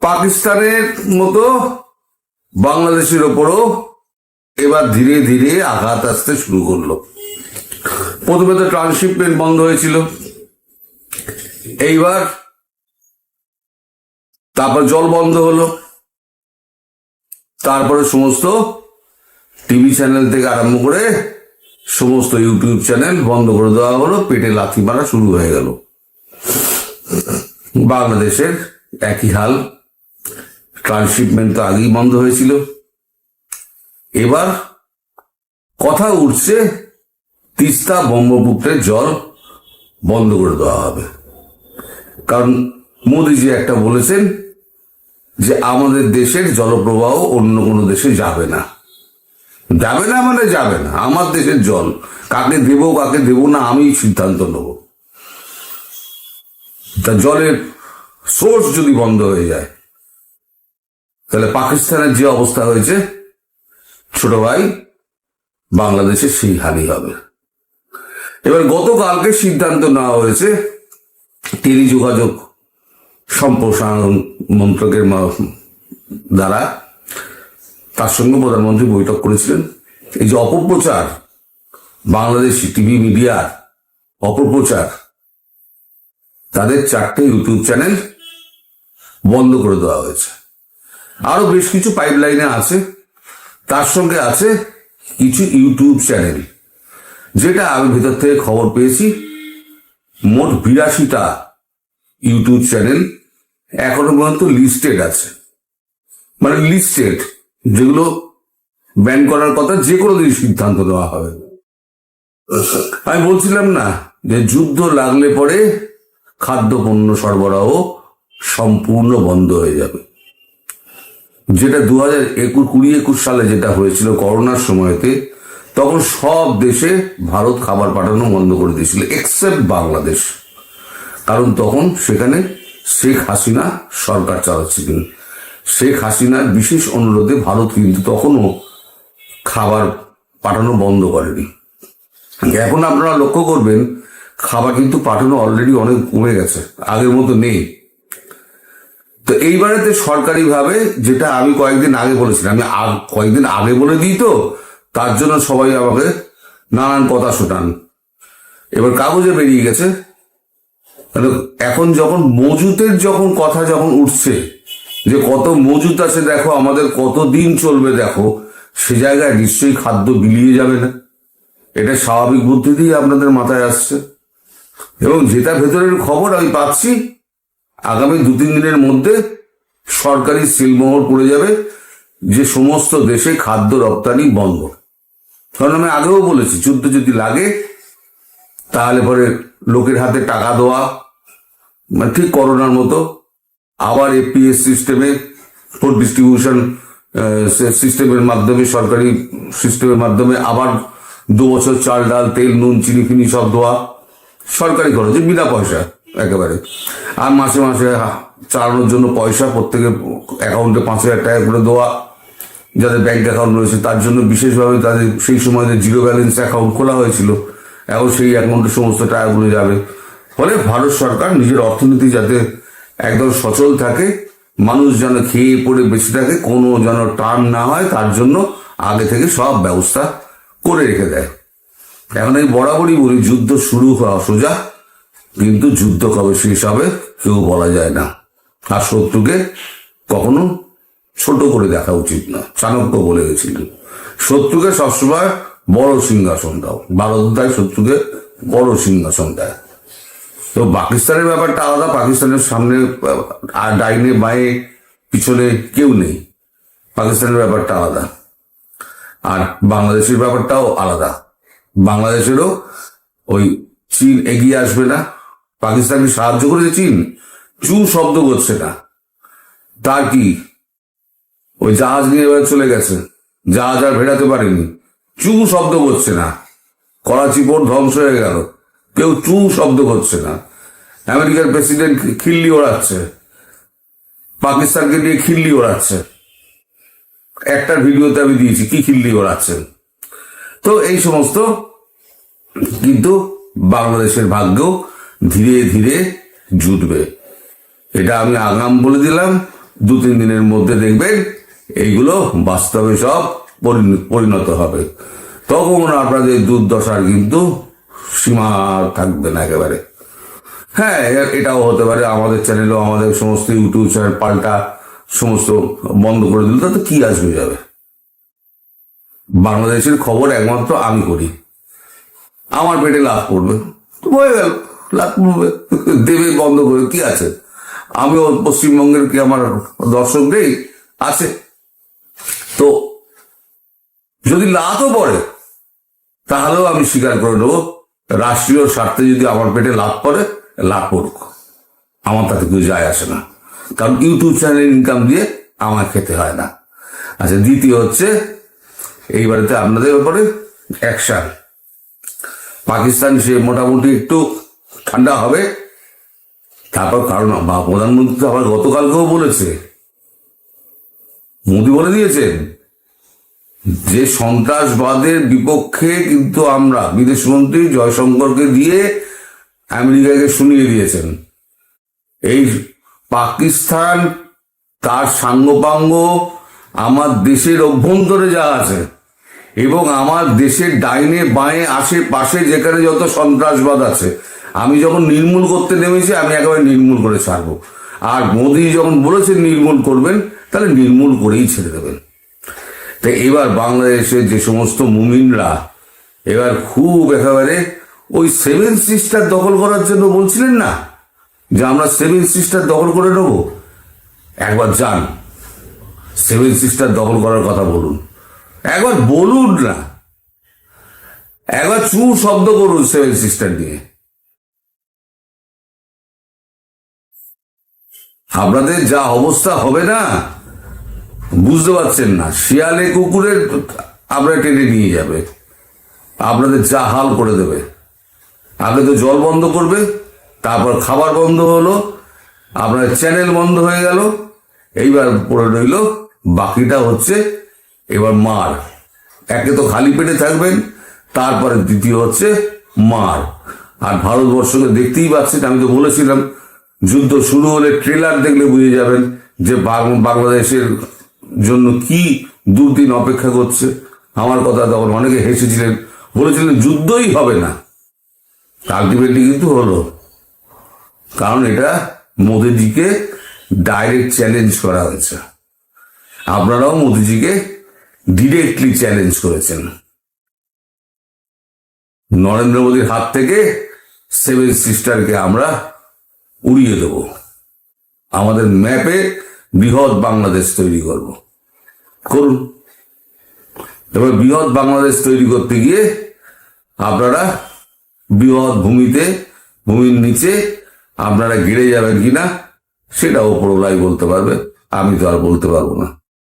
পাকিস্তানের মতো বাংলাদেশের ওপরও এবার ধীরে ধীরে আঘাত আসতে শুরু করল। প্রথমে তো ট্রান্সশিপমেন্ট বন্ধ হয়েছিল। এইবার তারপর জল বন্ধ হলো। তারপরে সমস্ত টিভি চ্যানেল থেকে আরম্ভ করে সমস্ত ইউটিউব চ্যানেল বন্ধ করে দেওয়া হলো। পেটে লাথি মারা শুরু হয়ে গেল। বাংলাদেশের একই হাল। ট্রান্সশিপমেন্ট তো আগেই বন্ধ হয়েছিল। এবার কথা উঠছে, তিস্তা ব্রহ্মপুত্রের জল বন্ধ করে দেওয়া হবে। কারণ মোদিজি একটা বলেছেন যে, আমাদের দেশের জলপ্রবাহ অন্য কোনো দেশে যাবে না। যাবে না মানে যাবে না, আমার দেশের জল। কাকে দেবো কাকে দেবো না আমি সিদ্ধান্ত নেব। তা জলের সোর্স যদি বন্ধ হয়ে যায় তাহলে পাকিস্তানের যে অবস্থা হয়েছে, ছোট ভাই, বাংলাদেশে সেই হানি হবে। এবার গতকালকে সিদ্ধান্ত নেওয়া হয়েছে টেলিযোগাযোগ সম্প্রসারণ মন্ত্রকের দ্বারা তার সঙ্গে প্রধানমন্ত্রী বৈঠক করেছিলেন। এই যে অপপ্রচার, বাংলাদেশি টিভি মিডিয়ার অপপ্রচার, তাদের চারটে ইউটিউব চ্যানেল বন্ধ করে দেওয়া হয়েছে। আরও বেশ কিছু পাইপলাইনে আছে। তার সঙ্গে আছে কিছু ইউটিউব চ্যানেল যেটা আমি ভেতর থেকে খবর পেয়েছি। মোট বিরাশিটা ইউটিউব চ্যানেল এখনও পর্যন্ত লিস্টেড আছে। মানে লিস্টেড যেগুলো ব্যান করার কথা যে কোনো দিন সিদ্ধান্ত নেওয়া হবে। আমি বলছিলাম না যে যুদ্ধ লাগলে পরে খাদ্য পণ্য সরবরাহ সম্পূর্ণ বন্ধ হয়ে যাবে। যেটা দু হাজার একুশ, কুড়ি একুশ সালে যেটা হয়েছিল করোনার সময়তে, তখন সব দেশে ভারত খাবার পাঠানো বন্ধ করে দিয়েছিল এক্সেপ্ট বাংলাদেশ। কারণ তখন সেখানে শেখ হাসিনা সরকার চালাচ্ছিলেন শেখ হাসিনার বিশেষ অনুরোধে ভারত কিন্তু তখনও খাবার পাঠানো বন্ধ করেনি। এখন আপনারা লক্ষ্য করবেন, খাবার কিন্তু পাঠানো অলরেডি অনেক কমে গেছে, আগের মতো নেই। তো এইবারেতে সরকারিভাবে যেটা আমি কয়েকদিন আগে বলেছিলাম, আমি কয়েকদিন আগে বলে দিই তো, তার জন্য সবাই আমাকে নানান কথা শোনান। এবার কাগজে বেরিয়ে গেছে। এখন যখন মজুতের যখন কথা যখন উঠছে, যে কত মজুত আছে দেখো, আমাদের কত দিন চলবে দেখো, সে জায়গায় নিশ্চয়ই খাদ্য বিলিয়ে যাবে না। এটা স্বাভাবিক বুদ্ধি দিয়ে আপনাদের মাথায় আসছে। এবং যেটা ভেতরের খবর আমি পাচ্ছি আগামী দু তিন দিনের মধ্যে সরকারি সিলমোহর পড়ে যাবে, যে সমস্ত দেশে খাদ্য রপ্তানি বন্ধ। কারণ আমি আগেও বলেছি, যুদ্ধ যদি লাগে, তাহলে পরে লোকের হাতে টাকা দেওয়া মানে ঠিক করোনার মতো। আবার এপিএস সিস্টেমে ফুড ডিস্ট্রিবিউশন সিস্টেমের মাধ্যমে, সরকারি সিস্টেমের মাধ্যমে আবার দু বছর চাল, ডাল, তেল, নুন, চিনি, ফিনি সব দেওয়া, সরকারি খরচে বিনা পয়সা একেবারে। আর মাসে মাসে চালানোর জন্য পয়সা, প্রত্যেকের অ্যাকাউন্টে পাঁচ হাজার টাকা করে দেওয়া, যাদের ব্যাংক অ্যাকাউন্ট রয়েছে, তার জন্য বিশেষভাবে তাদের সেই সময় যে জিরো ব্যালেন্স অ্যাকাউন্ট খোলা হয়েছিল, এখন সেই অ্যাকাউন্টে সমস্ত টাকাগুলো যাবে। ফলে ভারত সরকার নিজের অর্থনীতি যাতে একদম সচল থাকে, মানুষ যেন খেয়ে পড়ে বেঁচে থাকে, কোনো যেন টান না হয়, তার জন্য আগে থেকে সব ব্যবস্থা করে রেখে দেয়। এখন আমি বরাবরই বলি, যুদ্ধ শুরু হওয়া সোজা। কিন্তু যুদ্ধ কবে শেষ হবে কেউ বলা যায় না। আর শত্রুকে কখনো ছোট করে দেখা উচিত না, চাণক্য বলে গেছিলেন শত্রুকে সবসময় বড় সিংহাসন দাও। ভারত দেয় শত্রুকে বড় সিংহাসন দেয়। তো পাকিস্তানের ব্যাপারটা আলাদা, পাকিস্তানের সামনে আর ডাইনে, বাঁয়ে, পিছনে কেউ নেই। পাকিস্তানের ব্যাপারটা আলাদা। আর বাংলাদেশের ব্যাপারটাও আলাদা। বাংলাদেশেরও ওই চীন এগিয়ে আসবে না পাকিস্তানকে সাহায্য করেছে চীন? চু শব্দ করছে না। তার কি? ওই জাহাজ নিয়ে চলে গেছে। জাহাজ আর ভেড়াতে পারেনি। চু শব্দ করছে না। করাচি পোর্ট ধ্বংস হয়ে গেল। কেউ চু শব্দ করছে না। আমেরিকার প্রেসিডেন্ট খিল্লি ওড়াচ্ছে। পাকিস্তানকে নিয়ে খিল্লি ওড়াচ্ছে। একটা ভিডিওতে আমি দিয়েছি কি খিল্লি ওড়াচ্ছে। তো এই সমস্ত কিন্তু বাংলাদেশের ভাগ্য ধীরে ধীরে জুটবে। এটা আমি আগাম বলে দিলাম। দু তিন দিনের মধ্যে দেখবেন এইগুলো বাস্তবে সব পরিণত হবে। তখন আপনাদের দুর্দশার কিন্তু সীমা থাকবে না একেবারে। হ্যাঁ এটাও হতে পারে। আমাদের চ্যানেলও আমাদের সমস্ত ইউটিউব চ্যানেল পাল্টা সমস্ত বন্ধ করে দিল তাতে কি আসবে যাবে? বাংলাদেশের খবর একমাত্র আমি করি। আমার পেটে লাভ করবে তো হয়ে গেল। দেবে বন্ধ করে, কি আছে? আমিও পশ্চিমবঙ্গের কি আমার দর্শক নেই? আছে। তো যদি লাভও পড়ে, তাহলেও আমি স্বীকার করে নেব, রাষ্ট্রীয় স্বার্থে যদি আমার পেটে লাভ পড়ে, লাভ পড়ুক আমার তাতে কেউ যায় আসে না। কারণ ইউটিউব চ্যানেল ইনকাম দিয়ে আমার খেতে হয় না। আচ্ছা দ্বিতীয় হচ্ছে এইবারেতে আপনাদের ব্যাপারে অ্যাকশন পাকিস্তান সে মোটামুটি একটু ঠান্ডা হবে, তারপর কারণ প্রধানমন্ত্রী তো আবার গতকালকেও বলেছে। মোদী বলে দিয়েছেন, যে সন্ত্রাসবাদের বিপক্ষে কিন্তু আমরা বিদেশমন্ত্রী জয়শঙ্করকে দিয়ে আমেরিকাকে শুনিয়ে দিয়েছেন। এই পাকিস্তান, তার সাঙ্গপাঙ্গ, আমার দেশের অভ্যন্তরে যা আছে, এবং আমার দেশের ডাইনে, বাঁয়ে, আশেপাশে যেখানে যত সন্ত্রাসবাদ আছে আমি যখন নির্মূল করতে নেমেছি, আমি একেবারে নির্মূল করে ছাড়বো। আর মোদী যখন বলেছেন নির্মূল করবেন, তাহলে নির্মূল করেই ছেড়ে দেবেন। তো এবার বাংলাদেশের যে সমস্ত মুমিনরা, এবার খুব একেবারে ওই সেভেন সিস্টার দখল করার জন্য বলছিলেন না? যে আমরা সেভেন সিস্টার দখল করে নেব? একবার যান, সেভেন সিস্টার দখল করার কথা বলুন। একবার বলুন না। একবার চু শব্দ করুন সেভেন সিস্টার নিয়ে। আপনাদের যা অবস্থা হবে না, বুঝতে পারছেন না। শিয়ালে কুকুরে আপনার টেনে নিয়ে যাবে। আপনাদের যা হাল করে দেবে। আগে তো জল বন্ধ করবে তারপর খাবার বন্ধ হলো, আপনার চ্যানেল বন্ধ হয়ে গেল, এইবার পড়ে রইল, বাকিটা হচ্ছে এবার মার। একে তো খালি পেটে থাকবেন, তারপরে দ্বিতীয় হচ্ছে মার। আর ভারতবর্ষকে দেখতেই পাচ্ছেন, আমি তো বলেছিলাম যুদ্ধ শুরু হলে ট্রেলার দেখলে বুঝে যাবেন যে বাংলাদেশের জন্য কি দুর্দিন অপেক্ষা করছে। আমার কথা তখন অনেকে হেসেছিলেন, বলেছিলেন যুদ্ধই হবে না। আলটিমেটলি কিন্তু হলো। কারণ এটা মোদিজিকে ডাইরেক্ট চ্যালেঞ্জ করা হয়েছে। আপনারাও মোদিজিকে ডিরেক্টলি চ্যালেঞ্জ করেছেন। নরেন্দ্র মোদীর হাত থেকে সেভেন সিস্টারকে আমরা উড়িয়ে দেব। আমাদের ম্যাপে বৃহৎ বাংলাদেশ তৈরি করব। করুন। এবার বৃহৎ বাংলাদেশ তৈরি করতে গিয়ে আপনারা বৃহৎ ভূমিতে, ভূমির নিচে আপনারা গিরে যাবেন কিনা সেটা ওপরওয়ালাই বলতে পারবে। আমি তো আর বলতে পারব না।